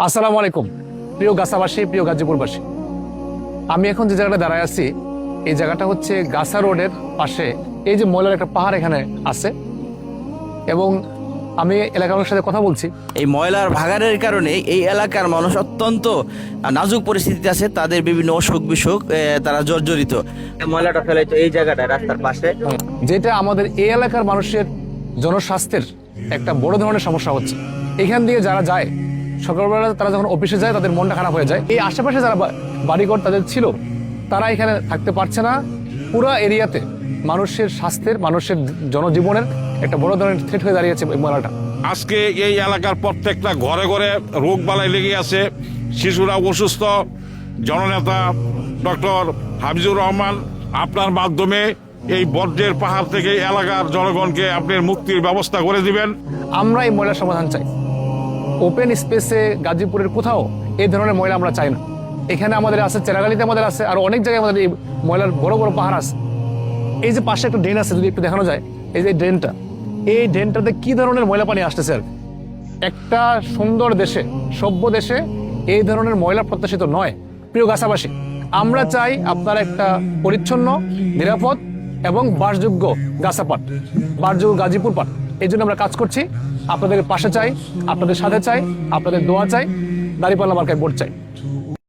আসসালামু আলাইকুম। প্রিয় গাছাবাসী প্রিয় গাজীপুরবাসী আমি এখন যে জায়গাটা দাঁড়ায় আছি এই জায়গাটা হচ্ছে গাছা রোডের পাশে এই যে ময়লার একটা পাহাড় এখানে আছে। এবং আমি এলাকার মানুষের সাথে কথা বলছি। এই ময়লার ভাগাড়ের কারণে এই এলাকার মানুষ অত্যন্ত নাজুক পরিস্থিতিতে আছে তাদের বিভিন্ন অসুখ বিসুখ তারা জর্জরিত। ময়লাটা ফেলে তো এই জায়গাটায় রাস্তার পাশে। যেটা আমাদের এই এলাকার মানুষের জনস্বাস্থ্যের একটা বড় ধরনের সমস্যা হচ্ছে। এখান দিয়ে যারা যায় সকালবেলা তারা যখন অফিসে যায় তাদের মনটা খারাপ হয়ে যায়। এই আশেপাশে যারা বাড়িঘর তাদের ছিল তারা এখানে থাকতে পারছে না। পুরো এরিয়াতে মানুষের স্বাস্থ্যের মানুষের জনজীবনের একটা বড় ধরনের থ্রেট হয়ে দাঁড়িয়েছে এই ময়লাটা আজকে এই এলাকার প্রত্যেকটা ঘরে ঘরে রোগ বালাই লেগে আছে। শিশুরা অসুস্থ। জননেতা ডক্টর হাফিজুর রহমান আপনার মাধ্যমে এই বর্জ্যের পাহাড় থেকে এলাকার জনগণকে আপনি মুক্তির ব্যবস্থা করে দিবেন। আমরা এই ময়লার সমাধান চাই। ওপেন স্পেসে গাজীপুরের কোথাও এই ধরনের ময়লা আমরা চাই না। এখানে আমাদের আছে, চেরাগালিতে আমাদের আছে, আর অনেক জায়গায় আমাদের এই ময়লার বড় বড় পাহাড় আছে। এই যে পাশে একটা ড্রেন আছে, যদি একটু দেখানো যায়, এই যে ড্রেনটা, এই ড্রেনটাতে কি ধরনের ময়লা পানি আসতেছে আর একটা সুন্দর দেশে, সভ্য দেশে এই ধরনের ময়লা প্রত্যাশিত নয়। প্রিয় গাছাবাসী, আমরা চাই আপনার একটা পরিচ্ছন্ন, নিরাপদ এবং বাসযোগ্য গাছাপাট বাসযোগ্য গাজীপুর পাট এই জন্য আমরা কাজ করছি। আপনাদের পাশে চাই, আপনাদের সাথে চাই, আপনাদের দোয়া চাই, দাঁড়িপাল্লা মার্কায় বোর্ড চাই।